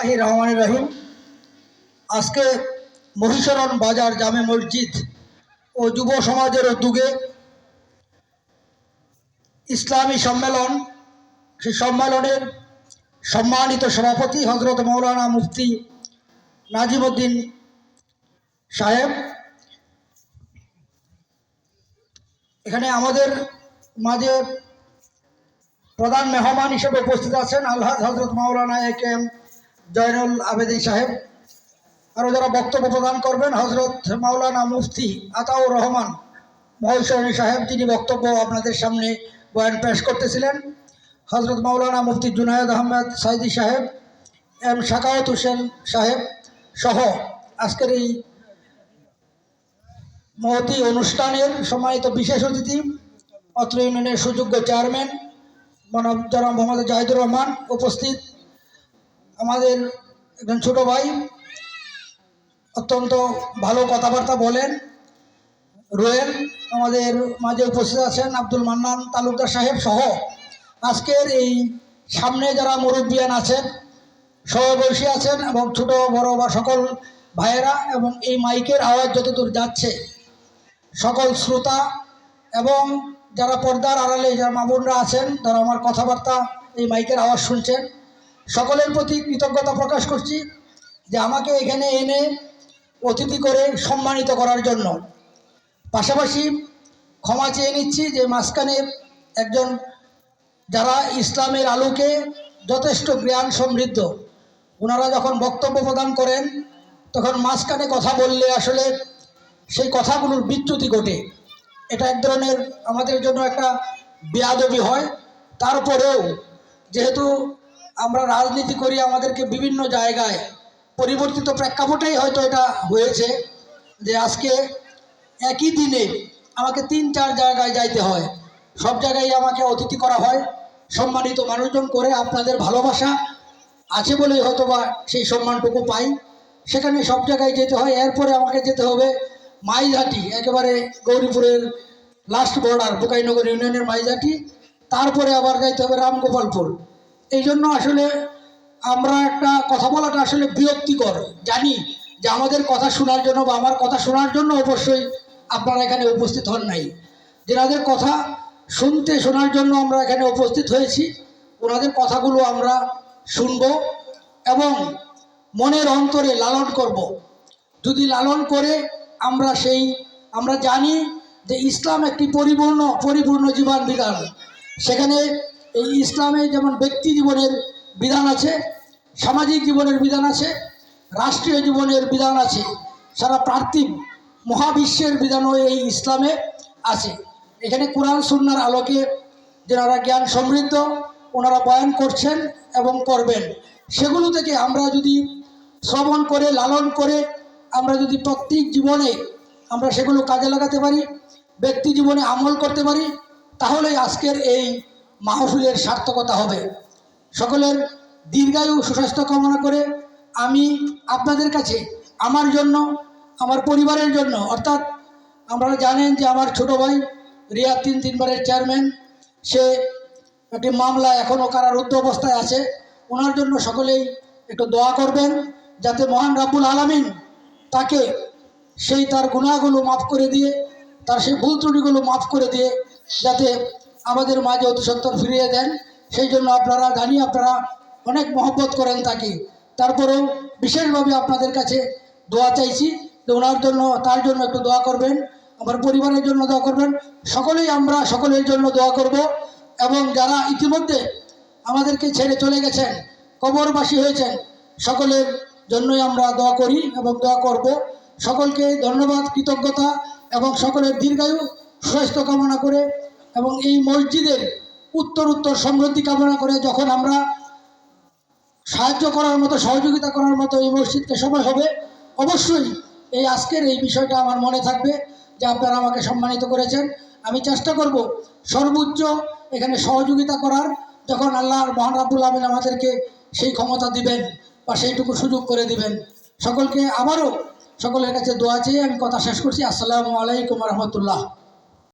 বিসমিল্লাহ রহমান রহিম। আজকে মহিষরণ বাজার জামে মসজিদ ও যুব সমাজের উদ্যোগে ইসলামী সম্মেলন, সেই সম্মেলনের সম্মানিত সভাপতি হজরত মৌলানা মুফতি নাজিমুদ্দিন সাহেব। এখানে আমাদের মাঝে প্রধান মেহমান হিসেবে উপস্থিত আছেন আল্লাহ হজরত মাওলানা A K M Zainul Abedin সাহেব। আরও যারা বক্তব্য প্রদান করবেন হজরত মাওলানা মুফতি আতাউর রহমান মহিষরণী সাহেব যিনি বক্তব্য আপনাদের সামনে বয়ান পেশ করতেছিলেন। হজরত মাওলানা মুফতি জুনায়দ আহমেদ সাইদি সাহেব, এম শাকাওয়াত হোসেন সাহেব সহ আজকের এই মহতি অনুষ্ঠানের সম্মানিত বিশেষ অতিথি, অত্র ইউনিয়নের সুযোগ্য চেয়ারম্যান, মানব জনাব মোহাম্মদ জাহিদুর রহমান উপস্থিত। আমাদের একজন ছোট ভাই অত্যন্ত ভালো কথাবার্তা বলেন। রোয়েল আমাদের মাঝে উপস্থিত আছেন আব্দুল মান্নান তালুকদার সাহেব সহ। আজকের এই সামনে যারা মুরব্বিয়ান আছেন, সহবয়সী আছেন এবং ছোট, বড় বা সকল ভাইয়েরা এবং এই মাইকের আওয়াজ যতদূর যাচ্ছে, সকল শ্রোতা এবং যারা পর্দার আড়ালে, যারা মামুনরা আছেন, তারা আমার কথাবার্তা, এই মাইকের আওয়াজ শুনছেন। সকলের প্রতি কৃতজ্ঞতা প্রকাশ করছি যে আমাকে এখানে এনে অতিথি করে সম্মানিত করার জন্য। পাশাপাশি ক্ষমা চেয়ে নিচ্ছি যে মাঝখানে একজন যারা ইসলামের আলোকে যথেষ্ট জ্ঞান সমৃদ্ধ, ওনারা যখন বক্তব্য প্রদান করেন, তখন মাঝখানে কথা বললে আসলে সেই কথাগুলোর বিচ্যুতি ঘটে। এটা এক ধরনের আমাদের জন্য একটা বেয়াদবি হয়। তারপরেও যেহেতু আমরা রাজনীতি করি আমাদেরকে বিভিন্ন জায়গায়। পরিবর্তিত প্রেক্ষাপটেই হয়তো এটা হয়েছে যে আজকে একই দিনে আমাকে তিন, চার জায়গায় যাইতে হয়। সব জায়গায় আমাকে অতিথি করা হয়, সম্মানিত মানুষজন করে আপনাদের ভালোবাসা আছে বলেই হয়তো বা সেই সম্মানটুকু পাই। সেখানে সব জায়গায় যেতে হয়, এরপরে আমাকে যেতে হবে মাইঝাটি একেবারে গৌরীপুরের লাস্ট বর্ডার বোকাইনগর ইউনিয়নের মাইঝাটি তারপরে আবার যাইতে হবে রামগোপালপুর। এই জন্য আসলে আমরা একটা কথা বলাটা আসলে বিরক্তিকর। জানি যে আমাদের কথা শোনার জন্য বা আমার কথা শোনার জন্য অবশ্যই আপনারা এখানে উপস্থিত হন নাই। যেনাদের কথা শুনতে শোনার জন্য আমরা এখানে উপস্থিত হয়েছি, ওনাদের কথাগুলো আমরা শুনব এবং মনের অন্তরে লালন করব। যদি লালন করে আমরা সেই, আমরা জানি যে ইসলাম একটি পরিপূর্ণ পরিপূর্ণ জীবন বিধান। সেখানে এই ইসলামে যেমন ব্যক্তি জীবনের বিধান আছে, সামাজিক জীবনের বিধান আছে, রাষ্ট্রীয় জীবনের বিধান আছে, সারা পার্থিব মহাবিশ্বের বিধানও এই ইসলামে আছে। এখানে কোরআন সুন্নার আলোকে যারা জ্ঞান সমৃদ্ধ, ওনারা বয়ান করছেন এবং করবেন। সেগুলো থেকে আমরা যদি শ্রবণ করে, লালন করে, আমরা যদি প্রত্যেক জীবনে আমরা সেগুলো কাজে লাগাতে পারি, ব্যক্তি জীবনে আমল করতে পারি তাহলেই আজকের এই মাহফিলের সার্থকতা হবে। সকলের দীর্ঘায়ু সুস্বাস্থ্য কামনা করে আমি আপনাদের কাছে, আমার জন্য, আমার পরিবারের জন্য, অর্থাৎ আপনারা জানেন যে আমার ছোট ভাই রিয়া তিন তিনবারের চেয়ারম্যান, সে একটি মামলা এখনও কারারুদ্ধ অবস্থায় আছে। ওনার জন্য সকলেই একটু দোয়া করবেন, যাতে মহান রাব্বুল আলামিন তাকে সেই তার গুণাগুলো মাফ করে দিয়ে, তার সেই ভুল ত্রুটিগুলো মাফ করে দিয়ে, যাতে আমাদের মাঝে অতি সত্তর ফিরিয়ে দেন। সেই জন্য আপনারা জানি আপনারা অনেক মহব্বত করেন তাকে। তারপরেও বিশেষভাবে আপনাদের কাছে দোয়া চাইছি যে ওনার জন্য, তার জন্য একটু দোয়া করবেন, আমার পরিবারের জন্য দোয়া করবেন। সকলেই আমরা সকলের জন্য দোয়া করব এবং যারা ইতিমধ্যে আমাদেরকে ছেড়ে চলে গেছেন, কবরবাসী হয়েছেন, সকলের জন্যই আমরা দোয়া করি এবং দোয়া করব। সকলকে ধন্যবাদ, কৃতজ্ঞতা এবং সকলের দীর্ঘায়ু, সুস্বাস্থ্য কামনা করে এবং এই মসজিদের উত্তর উত্তর সমৃদ্ধি কামনা করে যখন আমরা সাহায্য করার মতো, সহযোগিতা করার মতো এই মসজিদকে সময় হবে, অবশ্যই এই আজকের এই বিষয়টা আমার মনে থাকবে যে আপনারা আমাকে সম্মানিত করেছেন। আমি চেষ্টা করব সর্বোচ্চ এখানে সহযোগিতা করার, যখন আল্লাহর মহান রাব্বুল আমিন আমাদেরকে সেই ক্ষমতা দিবেন বা সেইটুকু সুযোগ করে দিবেন। সকলকে আবারও সকলের কাছে দোয়া চেয়ে আমি কথা শেষ করছি। আসসালামু আলাইকুম রহমতুল্লাহ।